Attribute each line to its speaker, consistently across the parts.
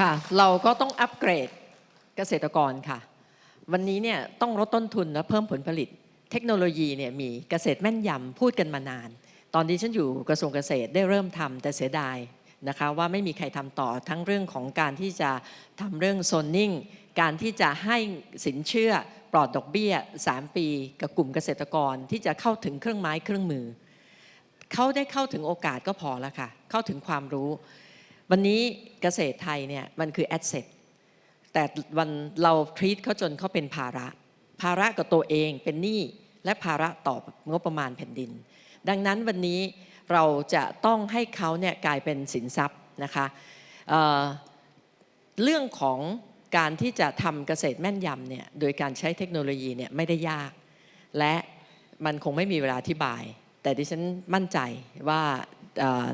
Speaker 1: ค่ะ เราก็ต้องอัปเกรดเกษตรกรค่ะ วันนี้เนี่ยต้องลดต้นทุนและเพิ่มผลผลิต เทคโนโลยีเนี่ยมีเกษตรแม่นยำพูดกันมานาน ตอนที่ฉันอยู่กระทรวงเกษตรได้เริ่มทำแต่เสียดายนะคะว่าไม่มีใครทำต่อทั้งเรื่องของการที่จะทำเรื่องโซนนิ่งการที่จะให้สินเชื่อปลอดดอกเบี้ย 3 ปี กับกลุ่มเกษตรกรที่จะเข้าถึงเครื่องไม้เครื่องมือ เขาได้เข้าถึงโอกาสก็พอแล้วค่ะ เข้าถึงความรู้ วันนี้เกษตรไทยเนี่ยมันคือแอสเซทแต่วันเราทรีตเขาจนเขาเป็นภาระ ภาระกับตัวเองเป็นหนี้และภาระต่องบประมาณแผ่นดิน ดังนั้นวันนี้เราจะต้องให้เขาเนี่ยกลายเป็นสินทรัพย์นะคะเเรื่องของการที่จะทำเกษตรแม่นยำเนี่ยโดยการใช้เทคโนโลยีเนี่ยไม่ได้ยาก และมันคงไม่มีเวลาอธิบาย แต่ดิฉันมั่นใจว่า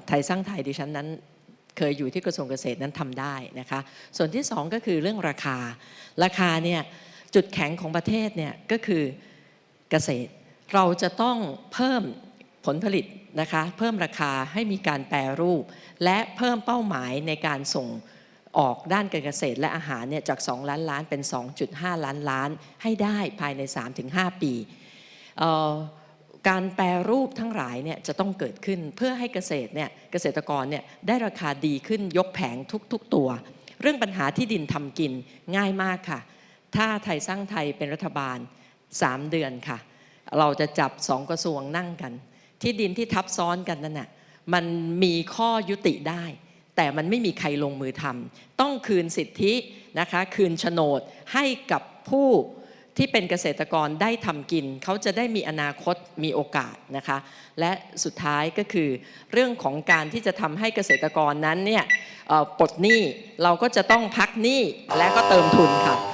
Speaker 1: ไทยสร้างไทยดิฉันนั้น เคยอยู่ที่กระทรวงเกษตรนั้นทำได้นะคะ ส่วนที่สองก็คือเรื่องราคา ราคาเนี่ยจุดแข็งของประเทศเนี่ยก็คือเกษตร เราจะต้องเพิ่มผลผลิตนะคะเพิ่มราคาให้มีการแปรรูป และเพิ่มเป้าหมายในการส่งออกด้านการเกษตรและอาหารเนี่ยจาก 2 ล้านล้านเป็น 2.5 ล้านล้านให้ได้ภายใน 3-5 ปีเอ่อ การแปรรูปทั้งหลายเนี่ยจะต้องเกิดขึ้นเพื่อให้เกษตรเนี่ยเกษตรกรเนี่ยได้ราคาดีขึ้นยกแผงทุกๆตัว เรื่องปัญหาที่ดินทำกินง่ายมากค่ะ ถ้าไทยสร้างไทยเป็นรัฐบาล 3 เดือนค่ะ เราจะจับสองกระทรวงนั่งกัน ที่ดินที่ทับซ้อนกันนั่นน่ะมันมีข้อยุติได้ แต่มันไม่มีใครลงมือทำต้องคืนสิทธินะคะคืนโฉนดให้กับผู้ ที่เป็นเกษตรกรได้ทำกิน เขาจะได้มีอนาคตมีโอกาสนะคะ และสุดท้ายก็คือ เรื่องของการที่จะทำให้เกษตรกรนั้นเนี่ยปลดหนี้เราก็จะต้องพักหนี้และก็เติมทุนค่ะ